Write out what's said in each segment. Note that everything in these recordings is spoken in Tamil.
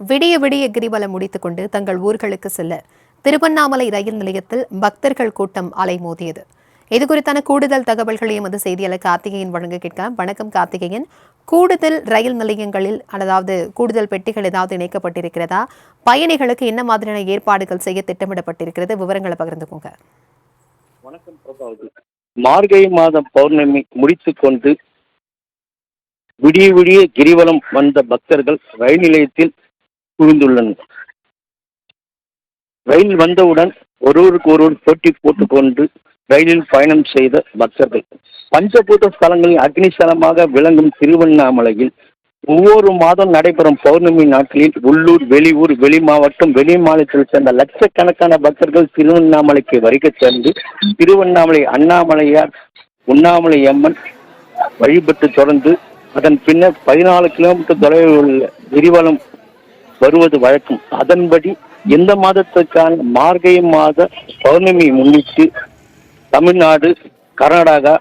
விடிய விடிய கிரிவலம் முடித்துக்கொண்டு தங்கள் ஊர்களுக்கு செல்ல திருவண்ணாமலை ரயில் நிலையத்தில் பக்தர்கள் கூட்டம் அலைமோதியது இது குறித்தான கூடுதல் தகவல்களை எமது செய்தியாளர் கார்த்திகேயன் வழங்க கேட்கலாம். வணக்கம் கார்த்திகேயன். கூடுதல் ரயில் நிலையங்களில் அதாவது கூடுதல் பெட்டிகள் ஏதாவது இணைக்கப்பட்டிருக்கிறதா? பயணிகளுக்கு என்ன மாதிரியான ஏற்பாடுகள் செய்ய திட்டமிடப்பட்டிருக்கிறது? விவரங்களை பகிர்ந்துக்கோங்க. வணக்கம் மார்கழி மாதம் பௌர்ணமி முடித்து கொண்டு விடிய விடிய கிரிவலம் வந்த பக்தர்கள் ரயில் நிலையத்தில் புரிந்துள்ளனர் ரயில் வந்தவுடன் ஒருவருக்கு ஒருவர் போட்டி போட்டுக்கொண்டு ரயிலில் பயணம் செய்த பக்தர்கள். பஞ்சபூத ஸ்தலங்களில் அக்னிஸ்தலமாக விளங்கும் திருவண்ணாமலையில் ஒவ்வொரு மாதம் நடைபெறும் பௌர்ணமி நாட்களில் உள்ளூர் வெளியூர் வெளி மாவட்டம் வெளி மாநிலத்தில் சேர்ந்த லட்சக்கணக்கான பக்தர்கள் திருவண்ணாமலைக்கு வருகை சேர்ந்து திருவண்ணாமலை அண்ணாமலையார் உண்ணாமலை அம்மன் வழிபட்டு தொடர்ந்து அதன் பின்னர் பதினாலு கிலோமீட்டர் தொலைவில் உள்ள கிரிவலம் வருவது வழக்கம். அதன்படி இந்த மாதத்திற்கான மார்கை மாத பௌர்ணமி முன்னிட்டு தமிழ்நாடு கர்நாடகா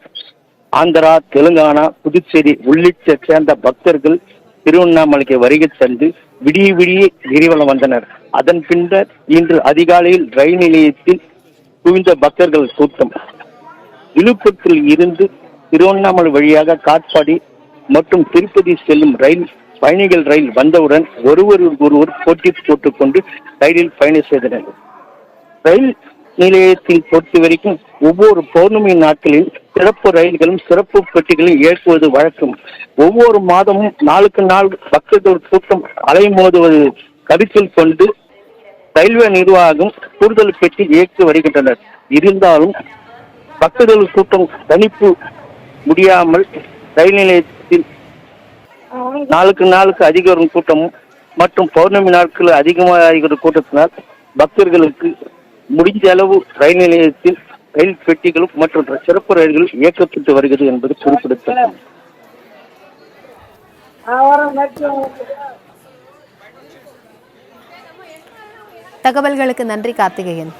ஆந்திரா தெலுங்கானா புதுச்சேரி உள்ளிட்ட சேர்ந்த பக்தர்கள் திருவண்ணாமலைக்கு வருகை சென்று விடிய விடிய கிரிவலம் வந்தனர். அதன் பின்னர் இன்று அதிகாலையில் ரயில் நிலையத்தில் குவிந்த பக்தர்கள் கூட்டம். விழுப்புரத்தில் இருந்து திருவண்ணாமலை வழியாக காட்பாடி மற்றும் திருப்பதி செல்லும் ரயில் பயணிகள் ரயில் வந்தவுடன் ஒருவர் ஒருவர் போட்டி போட்டுக்கொண்டு ரயிலில் பயணம் செய்தனர். ரயில் நிலையத்தில் பொறுத்த வரைக்கும் ஒவ்வொரு பௌர்ணமி நாட்களில் சிறப்பு ரயில்களும் சிறப்பு பெட்டிகளும் இயக்குவது வழக்கம். ஒவ்வொரு மாதமும் நாளுக்கு நாள் பக்தர்கள் கூட்டம் அலைமோதுவது கருத்தில் கொண்டு ரயில்வே நிர்வாகம் கூடுதல் பெட்டி இயக்கி வருகின்றனர். இருந்தாலும் பக்தர்கள் கூட்டம் தணிப்பு முடியாமல் ரயில் நிலையத்தில் நாளுக்கு நாளுக்கு அதிக வரும் கூட்டமும் மற்றும் பௌர்ணமி நாட்கள் அதிகமாக கூட்டத்தினால் பக்தர்களுக்கு முடிஞ்ச அளவு ரயில் நிலையத்தில் ரயில் பெட்டிகளும் மற்றும் சிறப்பு ரயில்களும் இயக்கப்பட்டு வருகிறது என்பது குறிப்பிடத்தக்கது. தகவல்களுக்கு நன்றி கார்த்திகேயன்.